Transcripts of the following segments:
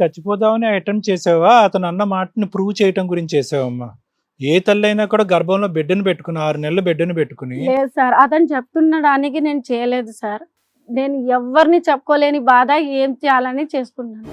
చచ్చిపోదామని attempt చేసావా? అతను అన్న మాటని ప్రూవ్ చేయటం గురించి చేసావమ్మా. ఏ తల్లైనా కూడా గర్భంలో బిడ్డను పెట్టుకుని ఆరు నెలలు బిడ్డను పెట్టుకుని. లేదు సార్ అతను చెప్తున్నడానికి నేను చేయలేదు సార్. నేను ఎవరిని చెప్పుకోలేని బాధ ఏం చేయాలని చేసుకున్నాను.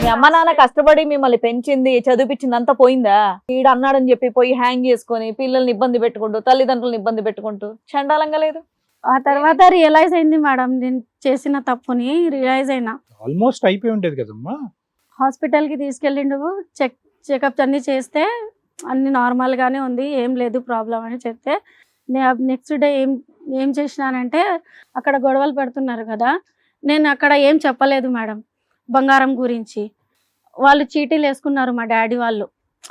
మీ అమ్మ నాన్న కష్టపడి మిమ్మల్ని పెంచింది చదివిపించింది అంతా పోయిందా? ఈడు అన్నాడని చెప్పి పోయి హ్యాంగ్ చేసుకొని పిల్లల్ని ఇబ్బంది పెట్టుకుంటూ తల్లిదండ్రులను ఇబ్బంది పెట్టుకుంటూ చండాలంగా లేదు? ఆ తర్వాత రియలైజ్ అయింది మేడం నేను చేసిన తప్పుని రియలైజ్ అయినా. ఆల్మోస్ట్ అయిపోయి ఉండేది కదమ్మా. హాస్పిటల్కి తీసుకెళ్ళిండు చెక్ చెకప్స్ అన్నీ చేస్తే అన్ని నార్మల్గానే ఉంది ఏం లేదు ప్రాబ్లం అని చెప్తే నెక్స్ట్ డే ఏం ఏం చేసినానంటే అక్కడ గొడవలు పెడుతున్నారు కదా నేను అక్కడ ఏం చెప్పలేదు మేడం బంగారం గురించి. వాళ్ళు చీటీలు వేసుకున్నారు మా డాడీ వాళ్ళు.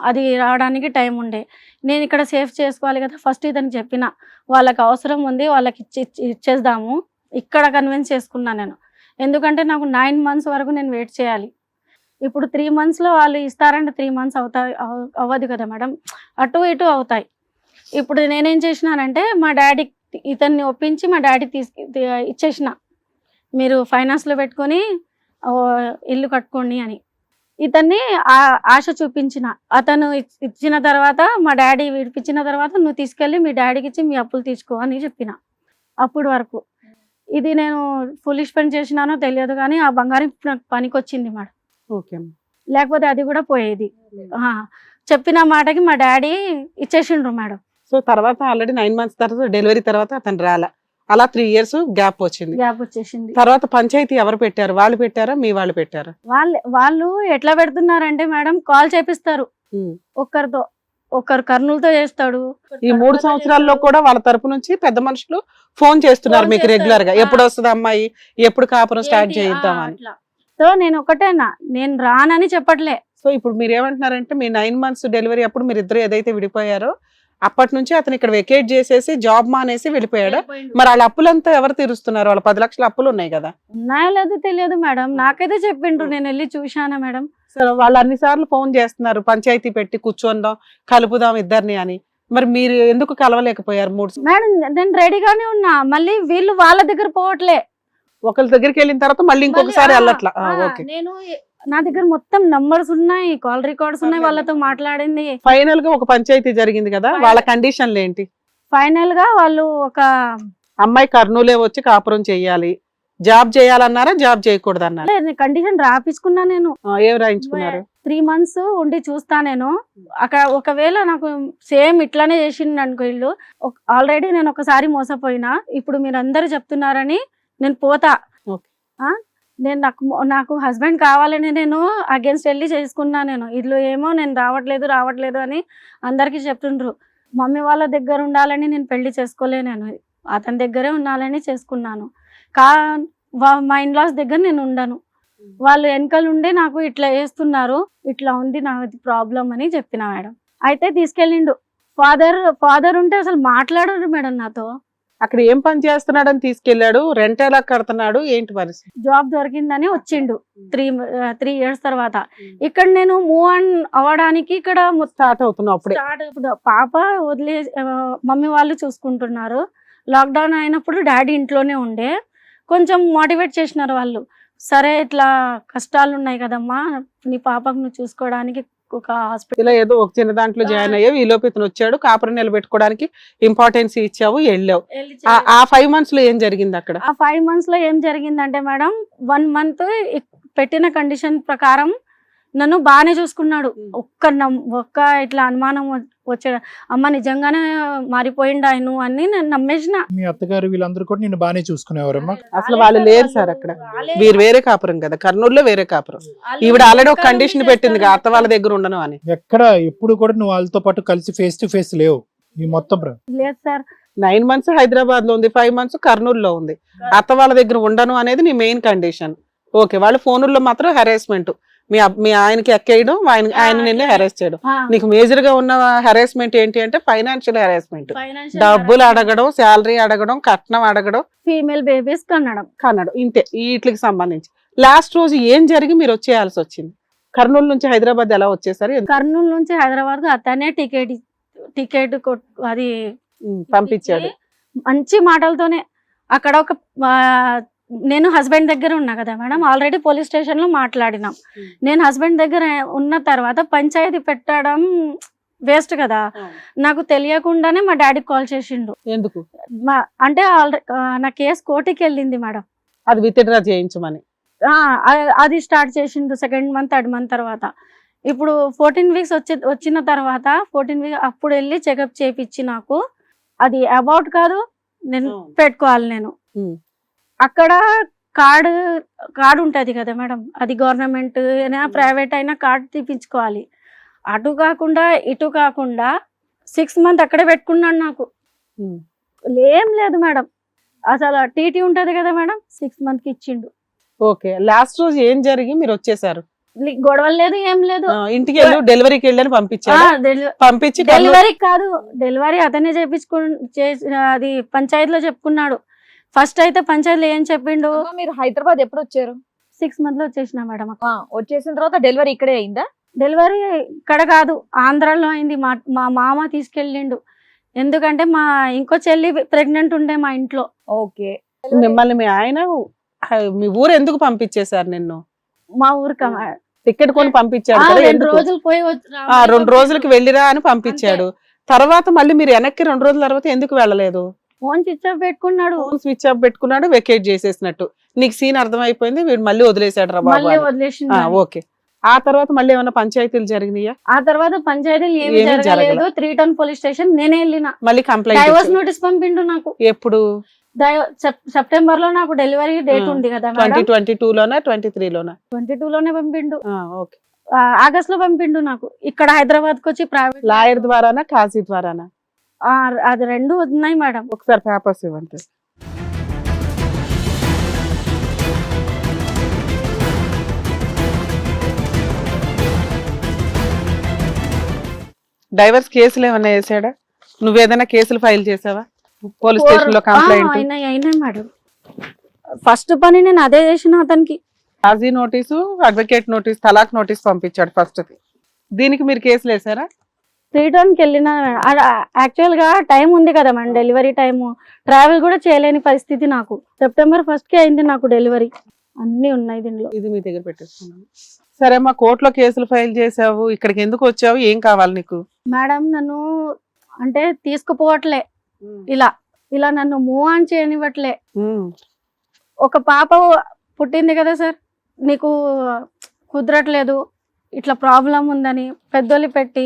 అది రావడానికి టైం ఉండే. నేను ఇక్కడ సేఫ్ చేసుకోవాలి కదా ఫస్ట్ ఇతను చెప్పిన. వాళ్ళకి అవసరం ఉంది వాళ్ళకి ఇచ్చి ఇచ్చేద్దాము. ఇక్కడ కన్విన్స్ చేసుకున్నా నేను. ఎందుకంటే నాకు నైన్ మంత్స్ వరకు నేను వెయిట్ చేయాలి. ఇప్పుడు త్రీ మంత్స్లో వాళ్ళు ఇస్తారంటే త్రీ మంత్స్ అవుతాయి అవ్వదు కదా మేడం. అటు ఇటు అవుతాయి. ఇప్పుడు నేనేం చేసినానంటే మా డాడీ ఇతన్ని ఒప్పించి మా డాడీ తీసుకు ఇచ్చేసిన. మీరు ఫైనాన్స్లో పెట్టుకొని ఇల్లు కట్టుకోండి అని. ఇతన్ని ఆ- ఆశ చూపించిన. అతను ఇచ్- ఇచ్చిన తర్వాత మా డాడీ విడిపించిన తర్వాత నువ్వు తీసుకెళ్ళి మీ డాడీకి ఇచ్చి మీ అప్పులు తీసుకో అని చెప్పిన. అప్పుడు వరకు. ఇది నేను ఫులిష్ పని చేసినానో తెలియదు కానీ ఆ బంగారం నాకు పనికి వచ్చింది మేడం. ఓకే అమ్మా. లేకపోతే అది కూడా పోయేది. చెప్పిన మాటకి మా డాడీ ఇచ్చేసిండ్రు మేడం. సో తర్వాత ఆల్రెడీ నైన్ మంత్స్ తర్వాత డెలివరీ తర్వాత అతను రాల? అలా త్రీ ఇయర్స్ గ్యాప్ వచ్చింది. గ్యాప్ వచ్చేసింది. తర్వాత పంచాయతీ ఎవరు పెట్టారు? వాళ్ళు పెట్టారా? మీ వాళ్ళు పెట్టారా? వాళ్ళు వాళ్ళు ఎట్లా పెడుతున్నారంటే మేడం కాల్ చేపిస్తారు. ఒక్కరితో ఒక్కరు కర్నూలుతో చేస్తాడు. ఈ మూడు సంవత్సరాల్లో కూడా వాళ్ళ తరపు నుంచి పెద్ద మనుషులు ఫోన్ చేస్తున్నారు మీకు. రెగ్యులర్గా. ఎప్పుడు వస్తుంది అమ్మాయి? ఎప్పుడు కాపురం స్టార్ట్? చేయిద్దామని. సో నేను ఒకటేనా? నేను రానని చెప్పట్లే. సో ఇప్పుడు మీరు ఏమంటున్నారంటే మీ నైన్ మంత్స్ డెలివరీ అప్పుడు మీరు ఇద్దరు ఏదైతే విడిపోయారో అప్పటి నుంచి అతను ఇక్కడ వెకేట్ చేసేసి జాబ్ మానేసి వెళ్ళిపోయాడా. మరి వాళ్ళ అప్పులంతా ఎవరు తీరుస్తున్నారు? వాళ్ళ పది లక్షల అప్పులు ఉన్నాయి కదా. ఉన్నాయో లేదో తెలియదు మేడం. నాకైతే చెప్పిండ్రు నేను వెళ్ళి చూశానా మేడం. సో వాళ్ళు అన్ని సార్లు ఫోన్ చేస్తున్నారు పంచాయతీ పెట్టి కూర్చొందాం కలుపుదాం ఇద్దరిని అని. మరి మీరు ఎందుకు కలవలేకపోయారు? మూడు మేడం నేను రెడీగానే ఉన్నా. మళ్ళీ వీళ్ళు వాళ్ళ దగ్గర పోవట్లే. ఒకరి దగ్గరికి వెళ్ళిన తర్వాత మళ్ళీ ఇంకొకసారి వెళ్ళట్లా. నేను నా దగ్గర మొత్తం నంబర్స్ ఉన్నాయి కాల్ రికార్డ్స్ ఉన్నాయి వాళ్ళతో మాట్లాడింది. ఫైనల్గా ఒక పంచాయతీ జరిగింది కదా వాళ్ళ కండిషన్లు ఏంటి? ఫైనల్గా వాళ్ళు ఒక అమ్మాయి కర్నూలే వచ్చి కాపురం చెయ్యాలి జాబ్ చేయాలన్నారా జాబ్ చేయకూడదు అన్నారు కండిషన్ రాపించుకున్నా నేను. ఏం రాయించుకున్నారు? త్రీ మంత్స్ ఉండి చూస్తా నేను. అక్కడ ఒకవేళ నాకు సేమ్ ఇట్లానే చేసిండు అనుకో ఇల్లు ఆల్రెడీ నేను ఒకసారి మోసపోయినా. ఇప్పుడు మీరు అందరు చెప్తున్నారని నేను పోతా? నేను నాకు నాకు హస్బెండ్ కావాలని నేను అగేన్స్ట్ వెళ్ళి చేసుకున్నా నేను. ఇల్లు ఏమో నేను రావట్లేదు రావట్లేదు అని అందరికీ చెప్తుండ్రు. మమ్మీ వాళ్ళ దగ్గర ఉండాలని నేను పెళ్ళి చేసుకోలే నేను. అతని దగ్గరే ఉండాలని చేసుకున్నాను. కా వా- మా ఇన్లాస్ దగ్గర నేను ఉండను. వాళ్ళు వెనకాల ఉండే నాకు ఇట్లా వేస్తున్నారు ఇట్లా ఉంది నాది ప్రాబ్లం అని చెప్పిన మేడం. అయితే తీసుకెళ్ళిండు. ఫాదర్ ఫాదర్ ఉంటే అసలు మాట్లాడరు మేడం నాతో. అక్కడ ఏం పని చేస్తున్నాడని తీసుకెళ్ళాడు రెంట్ ఎలా కడుతున్నాడు? ఏంటి పరిస్థితి? జాబ్ దొరికిందని వచ్చిండు. త్రీ త్రీ ఇయర్స్ తర్వాత. ఇక్కడ నేను మూవ్ ఆన్ అవ్వడానికి ఇక్కడ స్టార్ట్ అవుతున్నావు అప్పుడే. స్టార్ట్ ఇప్పుడు పాప వదిలే మమ్మీ వాళ్ళు చూసుకుంటున్నారు. లాక్డౌన్ అయినప్పుడు డాడీ ఇంట్లోనే ఉండే. కొంచెం మోటివేట్ చేసినారు వాళ్ళు. సరే ఇట్లా కష్టాలు ఉన్నాయి కదమ్మా. నీ పాపకు నువ్వు చూసుకోవడానికి ఒక హాస్పిటల్ ఏదో ఒక చిన్న దాంట్లో జాయిన్ అయ్యావు. ఈ లోపు ఇతను వచ్చాడు. కాపురం నిలబెట్టుకోవడానికి ఇంపార్టెన్స్ ఇచ్చావు వెళ్ళావు. ఆ- ఆ ఫైవ్ మంత్స్లో ఏం జరిగింది అక్కడ? ఆ ఫైవ్ మంత్స్లో ఏం జరిగిందంటే మేడం వన్ మంత్ పెట్టిన కండిషన్ ప్రకారం నన్ను బాగానే చూసుకున్నాడు. ఒక్క నమ్- ఒక్క ఇట్లా అనుమానం వచ్చాడు అమ్మ నిజంగానే మారిపోయిండు ఆయన అని నేను నమ్మేసిన. మీ అత్తగారు వీళ్ళందరూ కూడా నిన్ను బాగానే చూసుకునేవారమ్మా? అసలు వాళ్ళు లేరు సార్ అక్కడ. వీరు వేరే కాపురం కదా కర్నూలులో వేరే కాపురం. ఈవిడ ఆల్రెడీ ఒక కండిషన్ పెట్టింది కదా, అత్త వాళ్ళ దగ్గర ఉండను అని. ఎక్కడ? ఎప్పుడు కూడా నువ్వు వాళ్ళతో పాటు కలిసి ఫేస్ టు ఫేస్ లేవు. ఈ మొత్తం లేదు సార్. నైన్ మంత్స్ హైదరాబాద్లో ఉంది ఫైవ్ మంత్స్ కర్నూలులో ఉంది. అత్త వాళ్ళ దగ్గర ఉండను అనేది నీ మెయిన్ కండిషన్ ఓకే వాళ్ళు ఫోనుల్లో మాత్రం హెరాస్మెంట్ మీ అబ్- మీ ఆయనకి ఎక్కేయడం ఆయన ఆయన నిన్ను హెరాస్ చేయడం. నీకు మేజర్గా ఉన్న హెరాస్మెంట్ ఏంటి అంటే ఫైనాన్షియల్ హెరాస్మెంట్ డబ్బులు అడగడం శాలరీ అడగడం కట్నం అడగడం. ఫీమేల్ బేబీస్ కన్నడం. కన్నడం ఇంతే. వీటికి సంబంధించి. లాస్ట్ రోజు ఏం జరిగి మీరు వచ్చేయాల్సి వచ్చింది? కర్నూలు నుంచి హైదరాబాద్ ఎలా వచ్చేసారు? ఎందుకు? కర్నూలు నుంచి హైదరాబాద్ అతనే టికెట్ టికెట్ అది ఉమ్, పంపించాడు. మంచి మాటలతోనే అక్కడ ఒక ఆ, నేను హస్బెండ్ దగ్గర ఉన్నా కదా మేడం ఆల్రెడీ పోలీస్ స్టేషన్లో మాట్లాడినాం నేను హస్బెండ్ దగ్గర ఉన్న తర్వాత పంచాయతీ పెట్టడం వేస్ట్ కదా. నాకు తెలియకుండానే మా డాడీకి కాల్ చేసిండు. ఎందుకు? అంటే ఆల్రెడీ నా కేసు కోర్టుకి వెళ్ళింది మేడం. అది విత్డ్రా చేయించమని. అది స్టార్ట్ చేసిండు సెకండ్ మంత్ థర్డ్ మంత్ తర్వాత. ఇప్పుడు ఫోర్టీన్ వీక్స్ వచ్చి వచ్చిన తర్వాత ఫోర్టీన్ వీక్ అప్పుడు వెళ్ళి చెకప్ చేపించి నాకు. అది అబౌట్ కాదు నేను పెట్టుకోవాలి నేను. అక్కడ కార్డు కార్డు ఉంటుంది కదా మేడం. అది గవర్నమెంట్ అయినా ప్రైవేట్ అయినా కార్డు తీపించుకోవాలి అటు కాకుండా ఇటు కాకుండా సిక్స్ మంత్ అక్కడే పెట్టుకున్నాడు నాకు. Hmm. ఏం లేదు మేడం. అసలు టీటీ ఉంటది కదా మేడం సిక్స్ మంత్కి ఇచ్చిండు. ఓకే. లాస్ట్ రోజు ఏం జరిగి మీరు వచ్చేసారు? గొడవలు లేదు ఏం లేదు. ఇంటికి వెళ్ళి డెలివరీకి వెళ్ళని పంపించారు? పంపించి డెలివరీ కాదు డెలివరీ అతనే చేపించుకు అది పంచాయతీలో చెప్పుకున్నాడు. ఫస్ట్ అయితే పంచాయతీలో ఏం చెప్పిండు? మీరు హైదరాబాద్ ఎప్పుడు వచ్చారు? సిక్స్ మంత్లో వచ్చేసిన మేడం ఆ, వచ్చేసిన తర్వాత డెలివరీ ఇక్కడే అయిందా? డెలివరీ ఇక్కడ కాదు ఆంధ్రాలో అయింది. మా మా మామ తీసుకెళ్ళిండు. ఎందుకంటే మా ఇంకో చెల్లి ప్రెగ్నెంట్ ఉండే మా ఇంట్లో. ఓకే. మిమ్మల్ని మీ ఆయన మీ ఊరు ఎందుకు పంపించేశారు నిన్ను? మా ఊరికి టికెట్ కొని పంపించాడు రెండు? రోజులు పోయి రెండు రోజులకి వెళ్ళిరా అని పంపించాడు. తర్వాత మళ్ళీ మీరు వెనక్కి రెండు రోజుల తర్వాత ఎందుకు వెళ్ళలేదు? ఫోన్ స్విచ్ ఆఫ్ పెట్టుకున్నాడు. ఫోన్ స్విచ్ ఆఫ్ పెట్టుకున్నాడు వెకేట్ చేసేసినట్టు. నీకు సీన్ అర్థమైపోయింది వీడు మళ్ళీ వదిలేశాడు రా బాబు మళ్ళీ అని. వదిలేసిండు ఆ. ఓకే. ఆ తర్వాత మళ్ళీ ఏమైనా పంచాయతీలు జరిగినాయా? ఆ తర్వాత పంచాయతీలు ఏమి ఏమీ జరగలేదు. జరగల. త్రీ టౌన్ పోలీస్ స్టేషన్ నేనే వెళ్ళిన. మళ్ళీ కంప్లైంట్ డైవర్స్ ఇచ్చారు. నోటీస్ పంపిండు నాకు. ఎప్పుడు? డై- సెప్- సెప్టెంబర్లో నాకు డెలివరీ డేట్ ఉంది కదా ట్వంటీ ట్వంటీ టూ లోనా ట్వంటీ త్రీ లోనా ట్వంటీ టూ లోనే పంపిండు. ఆ, ఓకే. ఆ, ఆగస్ట్లో పంపిండు నాకు. ఇక్కడ హైదరాబాద్కి వచ్చి ప్రైవేట్ లాయర్ ద్వారానా కాజీ ద్వారానా? అది రెండు ఉన్నాయి మేడం. ఒకసారి పేపర్స్ ఇవ్వండి. డైవర్స్ కేసులు ఏమైనా వేసాడా? నువ్వేదైనా కేసులు ఫైల్ చేసావా? పోలీస్ స్టేషన్లో కంప్లైంట్. అయినాయి అయినాయి మేడం. ఫస్ట్ పని నేను అదే చేసిన అతనికి. కాజీ నోటీసు అడ్వకేట్ నోటీస్ తలాక్ నోటీస్ పంపించాడు ఫస్ట్ దీనికి మీరు కేసులు వేసారా? త్రీ టౌన్కి వెళ్ళిన యాక్చువల్గా టైం ఉంది కదా మేడం డెలివరీ టైం ట్రావెల్ కూడా చేయలేని పరిస్థితి నాకు. సెప్టెంబర్ ఫస్ట్కి అయింది నాకు డెలివరీ. అన్ని ఉన్నాయి దీనిలో ఇది మీ దగ్గర పెట్టేసుకున్నాను. సరే అమ్మా కోర్టులో కేసులు ఫైల్ చేసావు. ఇక్కడికి ఎందుకు వచ్చావు? ఏం కావాలి నీకు? మేడం నన్ను అంటే తీసుకుపోవట్లే. ఇలా ఇలా నన్ను మూవ్ ఆన్ చేయనివ్వట్లే. ఒక పాప పుట్టింది కదా సార్. నీకు కుదరట్లేదు. ఇట్లా ప్రాబ్లం ఉందని పెద్దోళ్ళు పెట్టి